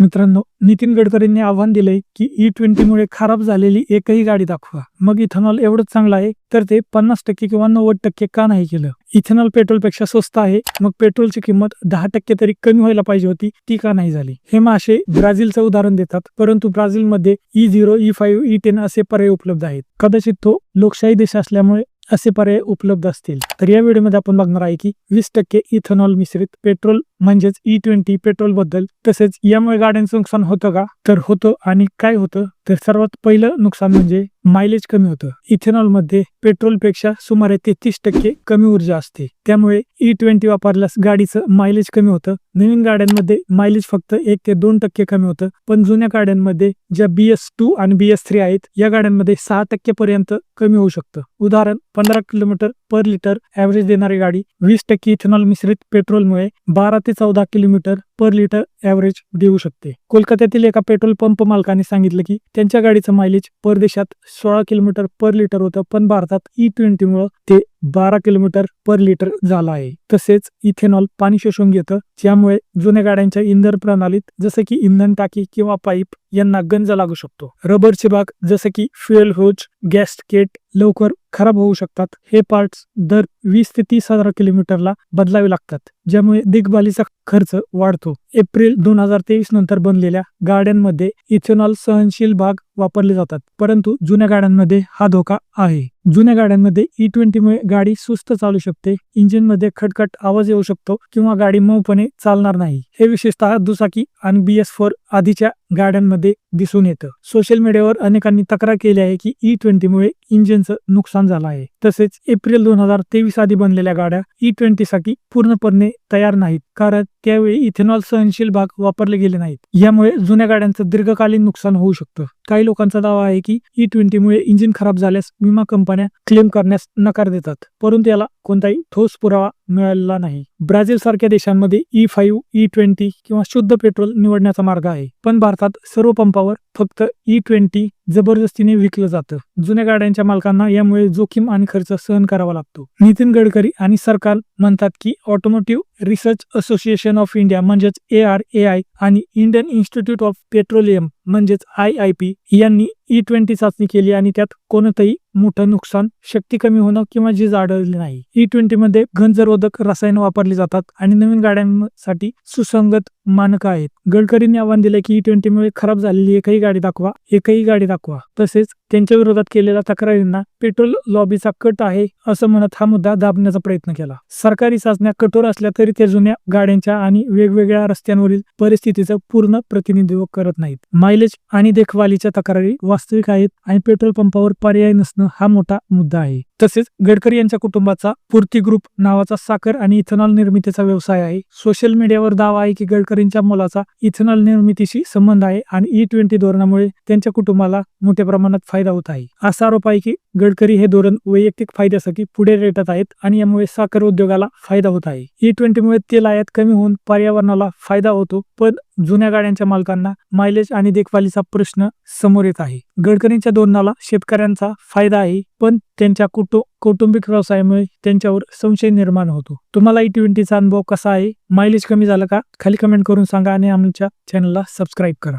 मित्रांनो नितीन गडकरींनी आव्हान दिले की e ई ट्वेंटी मुळे खराब झालेली एकही गाडी दाखवा. मग इथेनॉल एवढंच चांगलं आहे तर ते पन्नास टक्के किंवा नव्वद टक्के का नाही केलं? इथेनॉल पेट्रोलपेक्षा स्वस्त आहे मग पेट्रोलची किंमत दहा टक्के तरी कमी व्हायला पाहिजे होती ती का नाही झाली? हे मासे ब्राझीलचं उदाहरण देतात परंतु ब्राझीलमध्ये E zero E five E ten असे पर्याय उपलब्ध आहेत. कदाचित तो लोकशाही देश असल्यामुळे असे पर्याय उपलब्ध असतील. तर या व्हिडिओमध्ये आपण बघणार आहे की वीस टक्के इथेनॉल मिश्रित पेट्रोल म्हणजेच e ई ट्वेंटी पेट्रोलबद्दल तसेच यामुळे गाड्यांचं नुकसान होतं का? तर होतं आणि काय होतं? तर सर्वात पहिलं नुकसान म्हणजे मायलेज कमी होतं. इथेनॉलमध्ये पेट्रोलपेक्षा सुमारे तेहतीस टक्के कमी ऊर्जा असते. त्यामुळे e ई ट्वेंटी वापरल्यास गाडीचं मायलेज कमी होतं. नवीन गाड्यांमध्ये मायलेज फक्त एक ते दोन टक्के कमी होतं. पण जुन्या गाड्यांमध्ये ज्या बी एस टू आणि बी एस थ्री आहेत या गाड्यांमध्ये सहा टक्के पर्यंत कमी होऊ शकतं. उदाहरण पंधरा किलोमीटर पर लिटर ऍव्हरेज देणारी गाडी. वीस टक्के इथेनॉल मिश्रित पेट्रोलमुळे बारा ते चौदा किलोमीटर पर लिटर ऍव्हरेज देऊ शकते. कोलकात्यातील एका पेट्रोल पंप मालकाने सांगितलं की त्यांच्या गाडीचं मायलेज परदेशात सोळा किलोमीटर पर लिटर होतं पण भारतात e ई ट्वेंटीमुळे ते बारा किलोमीटर पर लिटर झाला आहे. तसेच इथेनॉल पाणी शोषून घेतं. ज्यामुळे जुन्या गाड्यांच्या इंधन प्रणालीत जसं की इंधन टाकी किंवा पाईप यांना गंज लागू शकतो. रबरचे भाग जसं की फ्युएल होज गॅसकेट लवकर खराब होऊ शकतात. हे पार्ट्स दर वीस ते तीस हजार किलोमीटरला बदलावे लागतात ज्यामुळे देखभालीचा खर्च वाढतो. एप्रिल दोन हजार तेवीस नंतर बनलेल्या गाड्यांमध्ये इथेनॉल सहनशील भाग वापरले जातात परंतु जुन्या गाड्यांमध्ये हा धोका आहे. जुन्या गाड्यांमध्ये e ई ट्वेंटीमुळे गाडी सुस्त चालू शकते इंजिनमध्ये खटखट आवाज येऊ शकतो किंवा गाडी मऊपणे चालणार नाही. हे विशेषतः दुचाकी आणि बी एस फोर आधीच्या गाड्यांमध्ये दिसून येतं. सोशल मीडियावर अनेकांनी तक्रार केली आहे की e ई ट्वेंटीमुळे इंजिनचं नुकसान झालं आहे. तसेच एप्रिल दोन हजार तेवीस आधी बनलेल्या गाड्या e ई ट्वेंटीसाठी पूर्णपणे तयार नाहीत. कारण त्यावेळी इथेनॉल सहनशील भाग वापरले गेले नाहीत. यामुळे जुन्या गाड्यांचं दीर्घकालीन नुकसान होऊ शकतं. काही लोकांचा दावा आहे की e ई ट्वेंटीमुळे इंजिन खराब झाल्यास विमा कंपन्या क्लेम करण्यास नकार देतात. परंतु याला कोणताही ठोस पुरावा मिळालेला नाही. ब्राझील सारख्या देशांमध्ये ई फाईव्ह ई ट्वेंटी किंवा शुद्ध पेट्रोल निवडण्याचा मार्ग आहे. पण भारतात सर्व पंपावर फक्त e ई ट्वेंटी जबरदस्तीने विकलं जातं. जुन्या गाड्यांच्या मालकांना यामुळे जोखीम आणि खर्च सहन करावा लागतो. नितीन गडकरी आणि सरकार म्हणतात की automotive research association of India म्हणजेच ए आर ए आय आणि इंडियन इन्स्टिट्यूट ऑफ पेट्रोलियम म्हणजेच आय आय पी यांनी e ई ट्वेंटी चाचणी केली आणि त्यात कोणतंही मोठं नुकसान शक्ती कमी होणं किंवा झीज आढळली नाही. E ई ट्वेंटी मध्ये गंजरोधक रसायन वापरली जातात आणि नवीन गाड्यांसाठी सुसंगत मानक आहेत. गडकरींनी आव्हान दिले की e ई ट्वेंटी मुळे खराब झालेली एकही गाडी दाखवा एकही गाडी दाखवा. तसेच त्यांच्या विरोधात केलेल्या तक्रारींना पेट्रोल लॉबीचा कट आहे असं म्हणत हा मुद्दा दाबण्याचा प्रयत्न केला. सरकारी चाचण्या कठोर असल्या तरी त्या जुन्या गाड्यांच्या आणि वेगवेगळ्या रस्त्यांवरील परिस्थितीचं पूर्ण प्रतिनिधित्व करत नाहीत. मायलेज आणि देखभालीच्या तक्रारी वास्तविक आहेत आणि पेट्रोल पंपावर पर्याय नसणं हा मोठा मुद्दा आहे. तसेच गडकरी यांच्या कुटुंबाचा पूर्ती ग्रुप नावाचा साखर आणि इथेनॉल निर्मितीचा व्यवसाय आहे. सोशल मीडियावर दावा आहे की गडकरींच्या मुलाचा इथेनॉल निर्मितीशी संबंध आहे आणि ई ट्वेंटी धोरणामुळे त्यांच्या कुटुंबाला मोठ्या प्रमाणात फायदा होत आहे. असा आरोप आहे की गडकरी हे धोरण वैयक्तिक फायद्यासाठी पुढे रेटत आहेत आणि यामुळे साखर उद्योगाला फायदा होत आहे. E ई ट्वेंटीमुळे तेल आयात कमी होऊन पर्यावरणाला फायदा होतो पण जुन्या गाड्यांच्या मालकांना मायलेज आणि देखभालीचा प्रश्न समोर येत आहे. गडकरींच्या धोरणाला शेतकऱ्यांचा फायदा आहे पण त्यांच्या कुटुंब कौटुंबिक व्यवसायामुळे त्यांच्यावर संशय निर्माण होतो. तुम्हाला e ई ट्वेंटीचा अनुभव कसा आहे? मायलेज कमी झाला का? खाली कमेंट करून सांगा आणि आमच्या चॅनलला सबस्क्राईब करा.